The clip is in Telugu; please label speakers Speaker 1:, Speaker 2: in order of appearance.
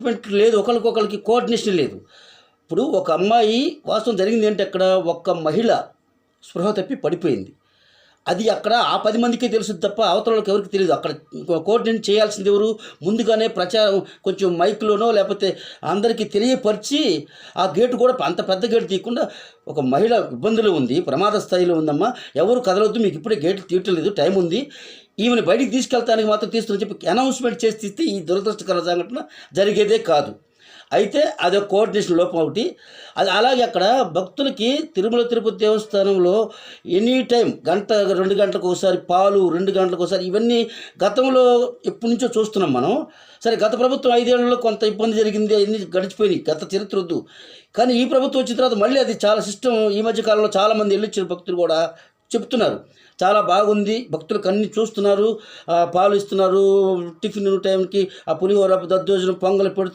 Speaker 1: కమిట్మెంట్ లేదు. ఒకరికొకరికి కోఆర్డినేషన్ లేదు. ఇప్పుడు ఒక అమ్మాయి వాస్తవం జరిగింది ఏంటి అక్కడ ఒక్క మహిళ స్పృహ తప్పి పడిపోయింది. అది అక్కడ ఆ పది మందికే తెలుసు తప్ప అవతల ఎవరికి తెలియదు అక్కడ కోఆర్డినేట్ చేయాల్సింది ఎవరు? ముందుగానే ప్రచారం కొంచెం మైక్లోనో లేకపోతే అందరికీ తెలియపరిచి ఆ గేటు కూడా అంత పెద్ద గేటు తీయకుండా ఒక మహిళ ఇబ్బందులు ఉంది ప్రమాద స్థాయిలో ఉందమ్మా. ఎవరు కదలొద్దు మీకు ఇప్పుడే గేటు తీయట్లేదు టైం ఉంది. ఈమెను బయటికి తీసుకెళ్తానికి మాత్రం తీసుకుని చెప్పి అనౌన్స్మెంట్ చేసి తీస్తే ఈ దురదృష్టకర సంఘటన జరిగేదే కాదు. అయితే అది కోఆర్డినేషన్ లోపం ఒకటి. అది అలాగే అక్కడ భక్తులకి తిరుమల తిరుపతి దేవస్థానంలో ఎనీ టైం గంట రెండు గంటలకు ఒకసారి పాలు రెండు గంటలకు ఒకసారి ఇవన్నీ గతంలో ఎప్పటి నుంచో చూస్తున్నాం మనం. సరే గత ప్రభుత్వం ఐదేళ్ళలో కొంత ఇబ్బంది జరిగింది అన్ని గడిచిపోయినాయి గత చరిత్ర వద్దు. కానీ ఈ ప్రభుత్వం వచ్చిన తర్వాత మళ్ళీ అది చాలా సిస్టమ్ ఈ మధ్య కాలంలో చాలామంది వెళ్ళొచ్చిన భక్తులు కూడా. చెప్తున్నారు చాలా బాగుంది. భక్తులకు అన్ని చూస్తున్నారు. ఆ, పాలు ఇస్తున్నారు. టిఫిన్ టైంకి ఆ పులిహోర దద్దోజనం పొంగలి పెడుతున్నారు